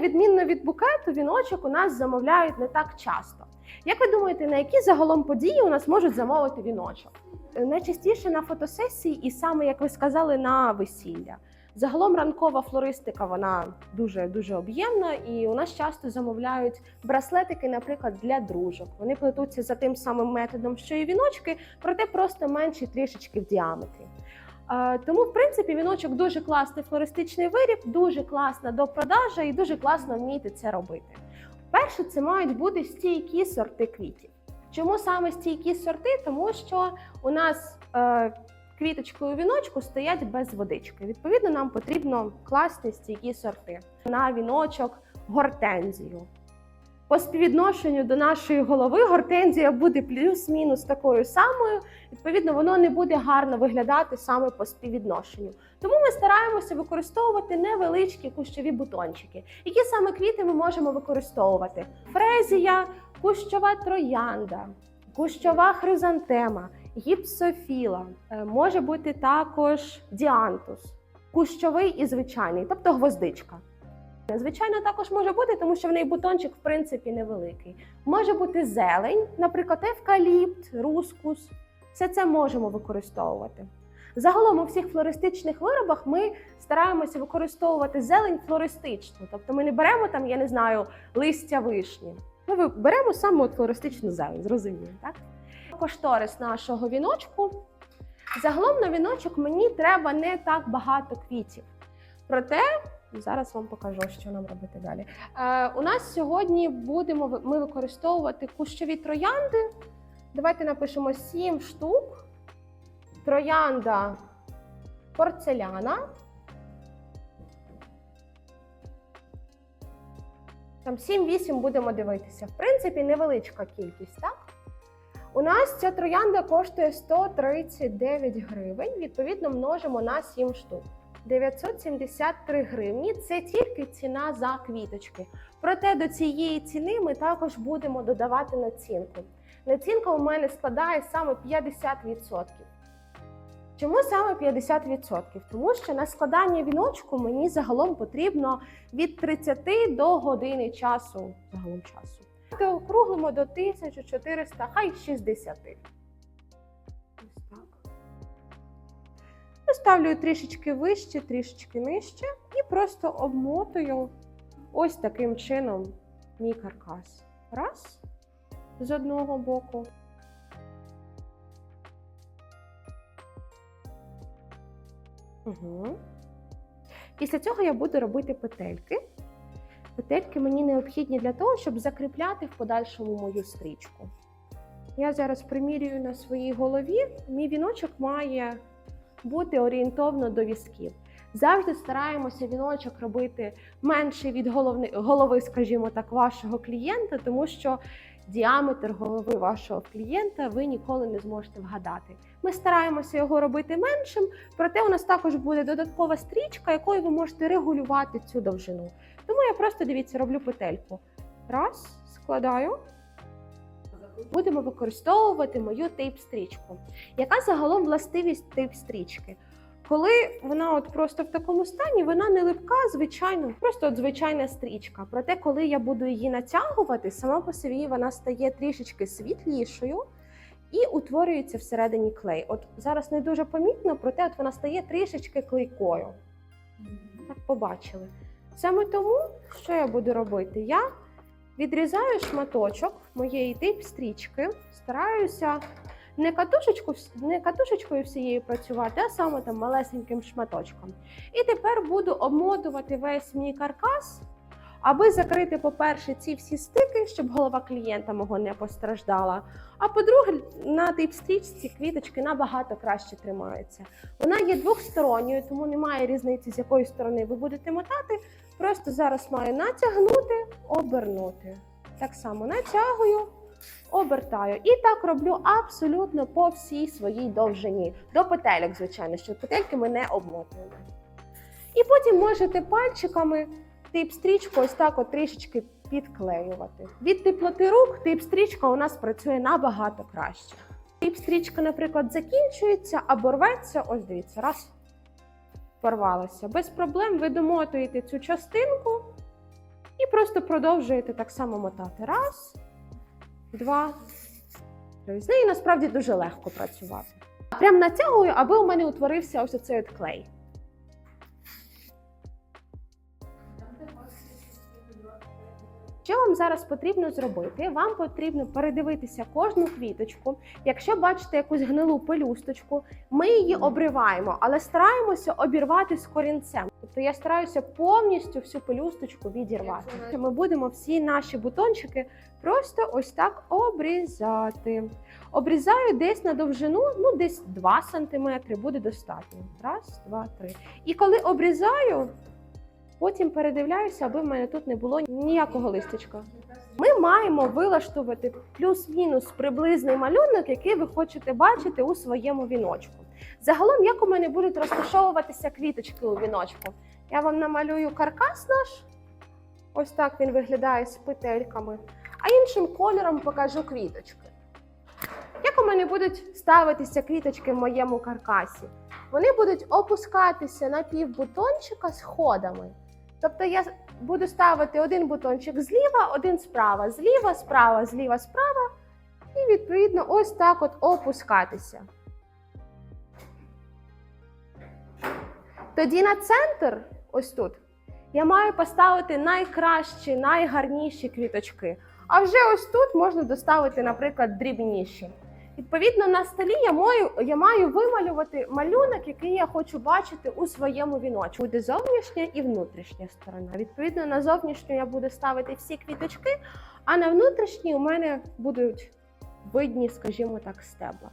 відмінно від букету, віночок у нас замовляють не так часто. Як ви думаєте, на які загалом події у нас можуть замовити віночок? Е, Найчастіше на фотосесії, і саме як ви сказали, на весілля. Загалом ранкова флористика вона дуже дуже об'ємна, і у нас часто замовляють браслетики, наприклад, для дружок. Вони плетуться за тим самим методом, що і віночки, проте просто менші трішечки в діаметрі. Тому, в принципі, віночок дуже класний флористичний виріб, дуже класна до продажу і дуже класно вміти це робити. Перше, це мають бути стійкі сорти квітів. Чому саме стійкі сорти? Тому що у нас е, квіточки у віночку стоять без водички. Відповідно, нам потрібно класні стійкі сорти на віночок гортензію. По співвідношенню до нашої голови гортензія буде плюс-мінус такою самою. Відповідно, воно не буде гарно виглядати саме по співвідношенню. Тому ми стараємося використовувати невеличкі кущові бутончики. Які саме квіти ми можемо використовувати? Фрезія, кущова троянда, кущова хризантема, гіпсофіла, е, може бути також діантус, кущовий і звичайний, тобто гвоздичка. Звичайно, також може бути, тому що в неї бутончик в принципі невеликий. Може бути зелень, наприклад, евкаліпт, рускус. Все це можемо використовувати. Загалом у всіх флористичних виробах ми стараємося використовувати зелень флористичну. Тобто ми не беремо там, я не знаю, листя вишні. Ми беремо саме от флористичну зелень, зрозуміло, так? Кошторис нашого віночку. Загалом на віночок мені треба не так багато квітів. Проте зараз вам покажу, що нам робити далі. Е, у нас сьогодні будемо ми використовувати кущові троянди. Давайте напишемо 7 штук. Троянда порцеляна. Там 7-8 будемо дивитися. В принципі, невеличка кількість, так? У нас ця троянда коштує 139 гривень. Відповідно, множимо на 7 штук. 973 гривні це тільки ціна за квіточки. Проте до цієї ціни ми також будемо додавати націнку. Націнка у мене складає саме 50%. Чому саме 50%? Тому що на складання віночку мені загалом потрібно від 30 до години часу. Загалом часу. Округлимо до 1400, хай 60. Поставлю трішечки вище, трішечки нижче і просто обмотую ось таким чином мій каркас. Раз з одного боку. Угу. Після цього я буду робити петельки. Петельки мені необхідні для того, щоб закріпляти в подальшому мою стрічку. Я зараз примірюю на своїй голові. Мій віночок має бути орієнтовно до візків. Завжди стараємося віночок робити менший від головни, голови, скажімо так, вашого клієнта, тому що діаметр голови вашого клієнта ви ніколи не зможете вгадати. Ми стараємося його робити меншим, проте у нас також буде додаткова стрічка, якою ви можете регулювати цю довжину. Тому я просто дивіться, роблю петельку. Раз, складаю. Будемо використовувати мою тейп-стрічку. Яка загалом властивість тейп-стрічки? Коли вона от просто в такому стані, вона не липка, звичайно, просто от звичайна стрічка. Проте, коли я буду її натягувати, сама по собі вона стає трішечки світлішою і утворюється всередині клей. От зараз не дуже помітно, проте от вона стає трішечки клейкою. Так побачили. Саме тому, що я буду робити? Я відрізаю шматочок моєї тип-стрічки, стараюся не, катушечку, не катушечкою всією працювати, а саме там малесеньким шматочком. І тепер буду обмотувати весь мій каркас, аби закрити, по-перше, ці всі стики, щоб голова клієнта мого не постраждала. А по-друге, на тип-стрічці квіточки набагато краще тримаються. Вона є двохсторонньою, тому немає різниці, з якої сторони ви будете мотати. Просто зараз маю натягнути, обернути. Так само натягую, обертаю. І так роблю абсолютно по всій своїй довжині. До петельок, звичайно, що петельки ми не обмотуємо. І потім можете пальчиками тип-стрічку ось так от трішечки підклеювати. Від теплоти рук тип-стрічка у нас працює набагато краще. Тип-стрічка, наприклад, закінчується або рветься. Ось дивіться, раз порвалася. Без проблем ви домотуєте цю частинку І просто продовжуєте так само мотати. Раз, два. З нею насправді дуже легко працювати. Прям натягую, аби у мене утворився ось оцей от клей. Що вам зараз потрібно зробити? Вам потрібно передивитися кожну квіточку. Якщо бачите якусь гнилу пелюсточку, ми її обриваємо, але стараємося обірвати з корінцем. Тобто я стараюся повністю всю пелюсточку відірвати. Ми будемо всі наші бутончики просто ось так обрізати. Обрізаю десь на довжину, ну десь 2 см буде достатньо. Раз, два, три. І коли обрізаю, потім передивляюся, аби в мене тут не було ніякого листочка. Ми маємо вилаштувати плюс-мінус приблизний малюнок, який ви хочете бачити у своєму віночку. Загалом, як у мене будуть розташовуватися квіточки у віночку? Я вам намалюю каркас наш. Ось так він виглядає з петельками. А іншим кольором покажу квіточки. Як у мене будуть ставитися квіточки в моєму каркасі? Вони будуть опускатися на півбутончика сходами. Тобто я буду ставити один бутончик зліва, один справа, зліва, справа, зліва, справа. І відповідно ось так от опускатися. Тоді на центр, ось тут, я маю поставити найкращі, найгарніші квіточки. А вже ось тут можна доставити, наприклад, дрібніші. Відповідно, на столі я маю, я маю вималювати малюнок, який я хочу бачити у своєму віночку. Буде зовнішня і внутрішня сторона. Відповідно, на зовнішню я буду ставити всі квіточки, а на внутрішній у мене будуть видні, скажімо так, стебла.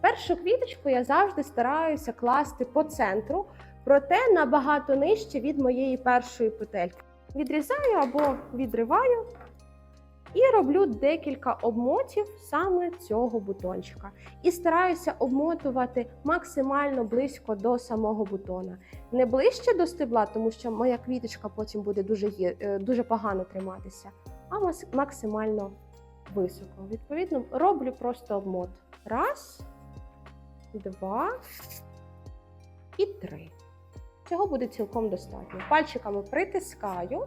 Першу квіточку я завжди стараюся класти по центру, проте набагато нижче від моєї першої петельки. Відрізаю або відриваю і роблю декілька обмотів саме цього бутончика. І стараюся обмотувати максимально близько до самого бутона. Не ближче до стебла, тому що моя квіточка потім буде дуже, е, дуже погано триматися, а максимально високо. Відповідно, роблю просто обмот. Раз, два і три. Цього буде цілком достатньо. Пальчиками притискаю.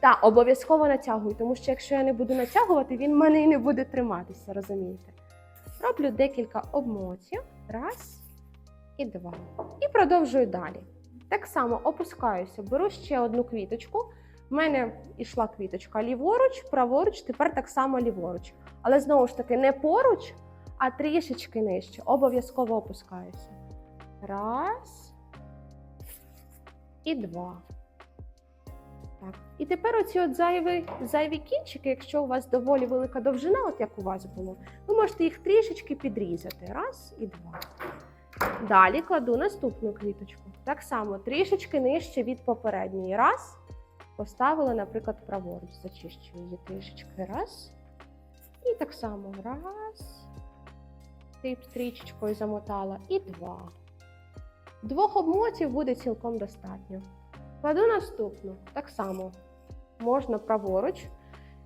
Так, обов'язково натягую, тому що якщо я не буду натягувати, він мене і не буде триматися, розумієте? Роблю декілька обмотів. Раз і два. І продовжую далі. Так само опускаюся, беру ще одну квіточку. В мене йшла квіточка ліворуч, праворуч, тепер так само ліворуч. Але знову ж таки не поруч, а трішечки нижче. Обов'язково опускаюся. Раз і два. Так. І тепер оці от зайві, зайві кінчики, якщо у вас доволі велика довжина, от як у вас було, ви можете їх трішечки підрізати. Раз і два. Далі кладу наступну квіточку. Так само трішечки нижче від попередньої. Раз. Поставила, наприклад, праворуч. Зачищу її трішечки. Раз. І так само раз. Тип стрічечкою замотала. І два. Двох обмотів буде цілком достатньо. Кладу наступну. Так само можна праворуч.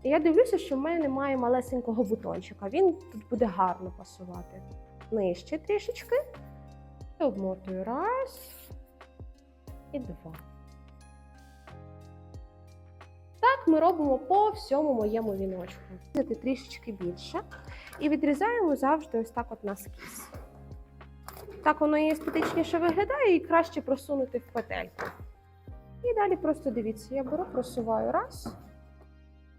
І я дивлюся, що в мене немає малесенького бутончика. Він тут буде гарно пасувати. Нижче трішечки. І обмотую. Раз і два. Так ми робимо по всьому моєму віночку. Трішечки більше. І відрізаємо завжди ось так от на скіз. Так воно і естетичніше виглядає і краще просунути в петельку. І далі просто дивіться, я беру, просуваю раз,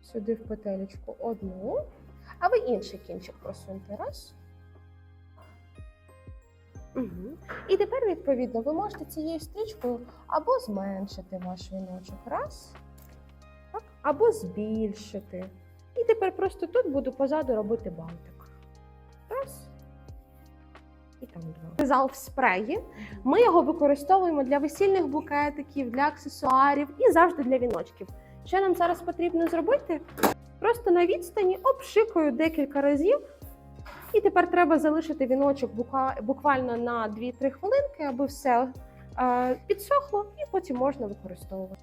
сюди в петелечку одну, а ви інший кінчик просуньте. Раз. Угу. І тепер, відповідно, ви можете цією стрічкою або зменшити ваш віночок. Раз. Так, або збільшити. І тепер просто тут буду позаду робити бантик. Раз. І там два. Зал в спреї. Ми його використовуємо для весільних букетиків, для аксесуарів і завжди для віночків. Що нам зараз потрібно зробити? Просто на відстані обшикую декілька разів. І тепер треба залишити віночок буквально на 2-3 хвилинки, аби все е, підсохло, і потім можна використовувати.